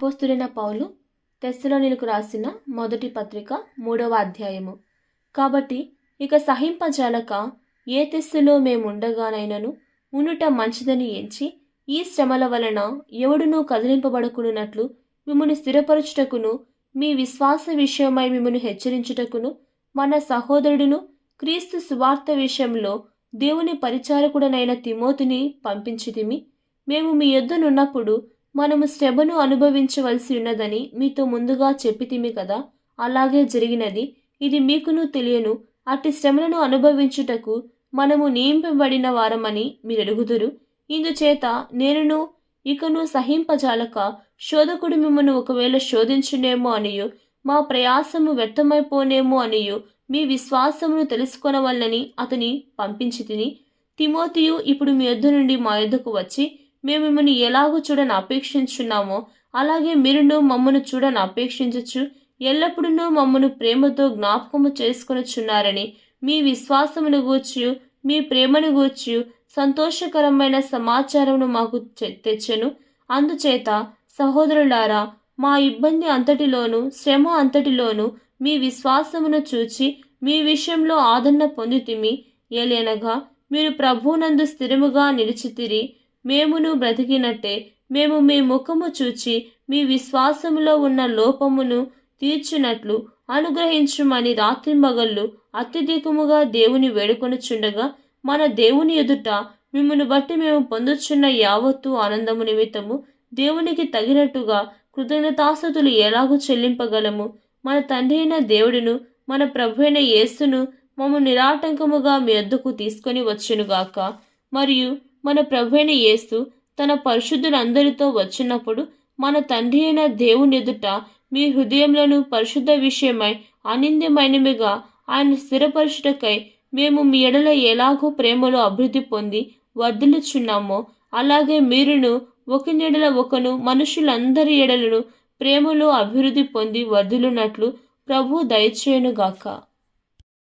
అపోస్తుడైన పౌలు తెస్సలోనిలకు రాసిన మొదటి పత్రిక మూడవ అధ్యాయము. కాబట్టి ఇక సహింపజాలక ఏ తెస్సులో మేముండగానైనను ఉనుట మంచిదని ఎంచి ఈ శ్రమల వలన ఎవడునూ కదిలింపబడకున్నట్లు మిమ్మల్ని స్థిరపరచుటకును మీ విశ్వాస విషయమై మిమ్మల్ని హెచ్చరించుటకును మన సహోదరుడును క్రీస్తు సువార్త విషయంలో దేవుని పరిచారకుడనైన తిమోతిని పంపించితిమి. మేము మీ యొద్దనున్నప్పుడు మనము శ్రమను అనుభవించవలసి ఉన్నదని మీతో ముందుగా చెప్పితిమి కదా అలాగే జరిగినది. ఇది మీకును తెలియను. అట్టి శ్రమలను అనుభవించుటకు మనము నియమింపబడిన వారమని మీరు అడుగుదురు ఇందుచేత నేనును ఇకను సహింపజాలక శోధకుడు మిమ్మల్ని ఒకవేళ శోధించునేమో అనియు మా ప్రయాసము వ్యర్థమైపోనేమో అనియు మీ విశ్వాసమును తెలుసుకొనవల్లని అతని పంపించి తిని తిమోతియు ఇప్పుడు మీ యొద్ద నుండి మా యొద్దకు వచ్చి మేము మిమ్మల్ని ఎలాగో చూడని అపేక్షించున్నామో అలాగే మీరును మమ్మను చూడని అపేక్షించచ్చు. ఎల్లప్పుడూ మమ్మను ప్రేమతో జ్ఞాపకము చేసుకునిచున్నారని మీ విశ్వాసమును గూర్చి మీ ప్రేమను గూర్చి సంతోషకరమైన సమాచారమును మాకు తెచ్చను. అందుచేత సహోదరులారా మా ఇబ్బంది అంతటిలోను శ్రమ అంతటిలోను మీ విశ్వాసమును చూచి మీ విషయంలో ఆదరణ పొందితిమి. ఏలేనగా మీరు ప్రభువునందు స్థిరముగా నిలిచితిరి. మేమును బ్రతికినట్టే మేము మీ ముఖము చూచి మీ విశ్వాసములో ఉన్న లోపమును తీర్చినట్లు అనుగ్రహించుమని రాత్రింబగళ్ళు అత్యధికముగా దేవుని వేడుకొనుచుండగా మన దేవుని ఎదుట మిమ్మల్ని బట్టి మేము పొందుచున్న యావత్తు ఆనందము నిమిత్తము దేవునికి తగినట్టుగా కృతజ్ఞతాసతులు ఎలాగూ చెల్లింపగలము. మన తండ్రి అయిన దేవుడును మన ప్రభు అయిన యేసును మమ్మ నిరాటంకముగా మీ వద్దకు తీసుకొని వచ్చునుగాక. మరియు మన ప్రభువైన అయిన యేసు తన పరిశుద్ధులందరితో వచ్చినప్పుడు మన తండ్రి అయిన దేవుని ఎదుట మీ హృదయంలోను పరిశుద్ధ విషయమై అనింద్యమైనవిగా ఆయన స్థిరపరచుటకై మేము మీ ఎడల ఎలాగో ప్రేమలో అభివృద్ధి పొంది వర్ధిల్లుచున్నామో అలాగే మీరును ఒకని ఒకను మనుషులందరి ఎడలను ప్రేమలో అభివృద్ధి పొంది వర్ధిల్లునట్లు ప్రభు దయచేయునుగాక.